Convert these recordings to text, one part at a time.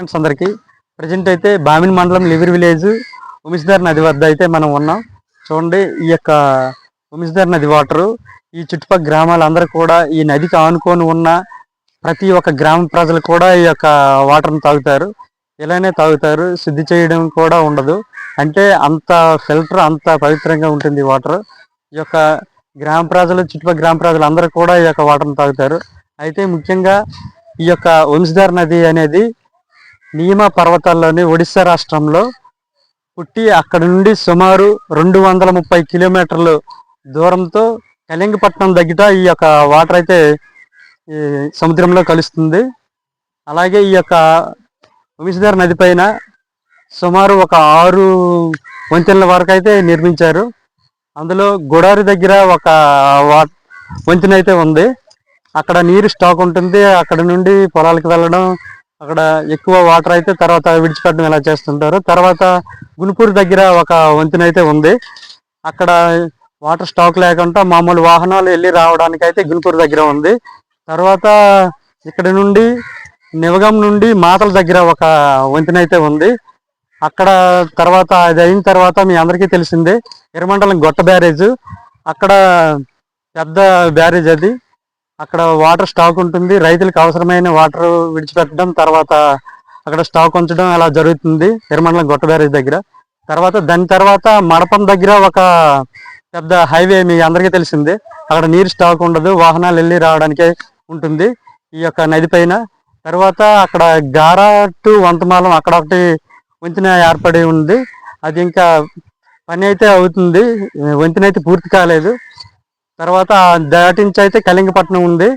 Friends అందరికీ. Present అయితే బామిన్ మండలం లివిర్ విలేజ్ ఉమిస్దార్ నది వద్ద అయితే మనం ఉన్నాం. చూడండి ఈ యొక్క ఉమిస్దార్ నది వాటరు ఈ చుట్టుపక్కల గ్రామాలందరూ కూడా ఈ నదికి ఆనుకొని ఉన్న ప్రతి ఒక్క గ్రామ ప్రజలు కూడా ఈ యొక్క వాటర్ని తాగుతారు. ఇలానే తాగుతారు. శుద్ధి చేయడం కూడా ఉండదు. అంటే అంత ఫిల్టర్ అంత పవిత్రంగా ఉంటుంది వాటర్ ఈ యొక్క గ్రామ ప్రజలు చుట్టుపక్కల గ్రామ ప్రజలు అందరూ కూడా ఈ యొక్క వాటర్ని తాగుతారు. అయితే ముఖ్యంగా ఈ యొక్క వంశధార నది అనేది నియమ పర్వతాల్లోని ఒడిశా రాష్ట్రంలో పుట్టి అక్కడ నుండి సుమారు రెండు వందల ముప్పై కిలోమీటర్లు దూరంతో కళింగపట్నం దగ్గర ఈ యొక్క వాటర్ అయితే ఈ సముద్రంలో కలుస్తుంది. అలాగే ఈ యొక్క వంశధార నది పైన సుమారు ఒక ఆరు వంతెనల వరకు అయితే నిర్మించారు. అందులో గుడారి దగ్గర ఒక వా వంతెన అయితే ఉంది. అక్కడ నీరు స్టాక్ ఉంటుంది. అక్కడ నుండి పొలాలకు వెళ్ళడం అక్కడ ఎక్కువ వాటర్ అయితే తర్వాత విడిచిపెట్టడం ఇలా చేస్తుంటారు. తర్వాత గుణుపూరు దగ్గర ఒక వంతెన అయితే ఉంది. అక్కడ వాటర్ స్టాక్ లేకుండా మామూలు వాహనాలు వెళ్ళి రావడానికి అయితే గునుపూర్ దగ్గర ఉంది. తర్వాత ఇక్కడ నుండి నివగం నుండి మాతల దగ్గర ఒక వంతెన అయితే ఉంది. అక్కడ తర్వాత అది అయిన తర్వాత మీ అందరికీ తెలిసిందే ఎర్రమండలం గొట్ట బ్యారేజ్. అక్కడ పెద్ద బ్యారేజ్ అది. అక్కడ వాటర్ స్టాక్ ఉంటుంది. రైతులకు అవసరమైన వాటర్ విడిచిపెట్టడం తర్వాత అక్కడ స్టాక్ ఉంచడం అలా జరుగుతుంది. ఎర్రమండలం గొట్ట బ్యారేజ్ దగ్గర. తర్వాత దాని తర్వాత మడపం దగ్గర ఒక పెద్ద హైవే మీ అందరికీ తెలిసిందే. అక్కడ నీరు స్టాక్ ఉండదు. వాహనాలు వెళ్ళి రావడానికే ఉంటుంది ఈ యొక్క నది పైన. తర్వాత అక్కడ గారా టు వంతమాలం అక్కడ ఒకటి వంతెన ఏర్పడి ఉంది. అది ఇంకా పని అయితే అవుతుంది. వంతెన అయితే పూర్తి కాలేదు. తర్వాత దాటించి అయితే కళింగపట్నం ఉంది.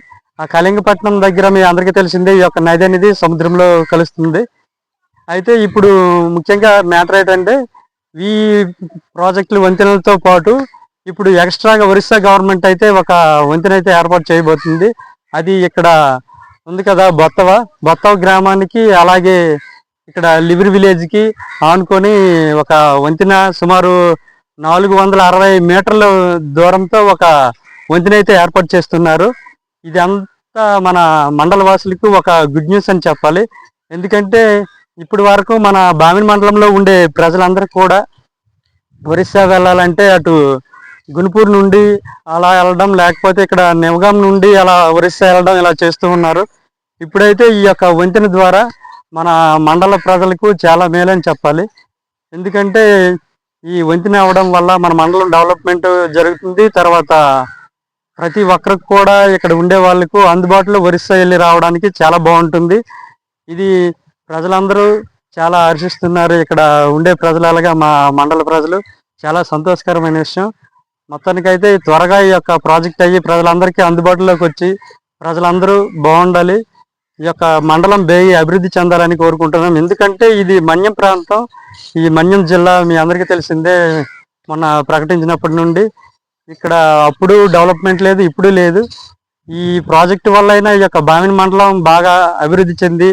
ఆ కళింగపట్నం దగ్గర మీ అందరికీ తెలిసిందే ఈ యొక్క నది అనేది సముద్రంలో కలుస్తుంది. అయితే ఇప్పుడు ముఖ్యంగా మ్యాటర్ ఏంటంటే ఈ ప్రాజెక్టులు వంతెనలతో పాటు ఇప్పుడు ఎక్స్ట్రాగా ఒరిస్సా గవర్నమెంట్ అయితే ఒక వంతెన అయితే ఏర్పాటు చేయబోతుంది. అది ఇక్కడ ఉంది కదా బొత్తవ. బొత్తవ గ్రామానికి అలాగే ఇక్కడ లివిర్ విలేజ్కి ఆనుకొని ఒక వంతెన సుమారు నాలుగు వందల అరవై మీటర్ల దూరంతో ఒక వంతెన అయితే ఏర్పాటు చేస్తున్నారు. ఇది అంతా మన మండల వాసులకు ఒక గుడ్ న్యూస్ అని చెప్పాలి. ఎందుకంటే ఇప్పటి వరకు మన బామిన్ మండలంలో ఉండే ప్రజలందరూ కూడా ఒరిస్సా వెళ్ళాలంటే అటు గునుపూర్ నుండి అలా వెళ్ళడం లేకపోతే ఇక్కడ నివగాం నుండి అలా ఒరిస్సా వెళ్ళడం ఇలా చేస్తూ ఉన్నారు. ఇప్పుడైతే ఈ యొక్క వంతెన ద్వారా మన మండల ప్రజలకు చాలా మేలని చెప్పాలి. ఎందుకంటే ఈ వంతెన అవ్వడం వల్ల మన మండలం డెవలప్మెంట్ జరుగుతుంది. తర్వాత ప్రతి ఒక్కరికి కూడా ఇక్కడ ఉండే వాళ్ళకు అందుబాటులో ఒరిస్సా వెళ్ళి రావడానికి చాలా బాగుంటుంది. ఇది ప్రజలందరూ చాలా హర్షిస్తున్నారు ఇక్కడ ఉండే ప్రజలు మా మండల ప్రజలు చాలా సంతోషకరమైన విషయం. మొత్తానికైతే త్వరగా ఈ యొక్క ప్రాజెక్ట్ అయ్యి ప్రజలందరికీ అందుబాటులోకి వచ్చి ప్రజలందరూ బాగుండాలి. ఈ యొక్క మండలం బేగి అభివృద్ధి చెందాలని కోరుకుంటున్నాం. ఎందుకంటే ఇది మన్యం ప్రాంతం. ఈ మన్యం జిల్లా మీ అందరికీ తెలిసిందే మొన్న ప్రకటించినప్పటి నుండి. ఇక్కడ అప్పుడు డెవలప్మెంట్ లేదు ఇప్పుడు లేదు. ఈ ప్రాజెక్టు వల్ల అయినా ఈ యొక్క బామిని మండలం బాగా అభివృద్ధి చెంది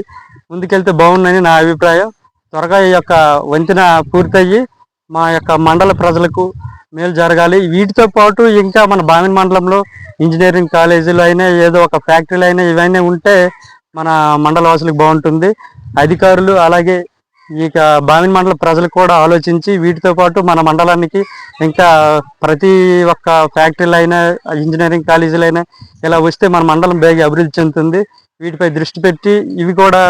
ముందుకెళ్తే బాగుందని నా అభిప్రాయం. త్వరగా ఈ యొక్క వంతెన పూర్తయ్యి మా యొక్క మండల ప్రజలకు మేలు జరగాలి. వీటితో పాటు ఇంకా మన బామిన్ మండలంలో ఇంజనీరింగ్ కాలేజీలు అయినా ఏదో ఒక ఫ్యాక్టరీలు అయినా ఇవన్నీ ఉంటే మన మండల వాసులకు బాగుంటుంది. అధికారులు అలాగే ఇక బామిన్ మండల ప్రజలు కూడా ఆలోచించి వీటితో పాటు మన మండలానికి ఇంకా ప్రతి ఒక్క ఫ్యాక్టరీలు అయినా ఇంజనీరింగ్ కాలేజీలు అయినా ఇలా వస్తే మన మండలం బేగ అభివృద్ధి చెందుతుంది. వీటిపై దృష్టి పెట్టి ఇవి కూడా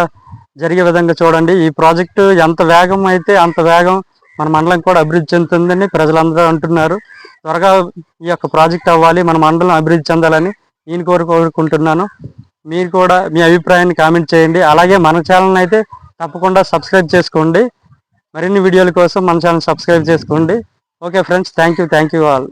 జరిగే విధంగా చూడండి. ఈ ప్రాజెక్టు ఎంత వేగం అయితే అంత వేగం మన మండలం కూడా అభివృద్ధి చెందుతుందని ప్రజలందరూ అంటున్నారు. త్వరగా ఈ యొక్క ప్రాజెక్ట్ అవ్వాలి మన మండలం అభివృద్ధి చెందాలని నేను కోరు కోరుకుంటున్నాను మీరు కూడా మీ అభిప్రాయాన్ని కామెంట్ చేయండి. అలాగే మన ఛానల్ అయితే తప్పకుండా సబ్స్క్రైబ్ చేసుకోండి. మరిన్ని వీడియోల కోసం మన ఛానల్ సబ్స్క్రైబ్ చేసుకోండి. Okay friends thank you thank you all.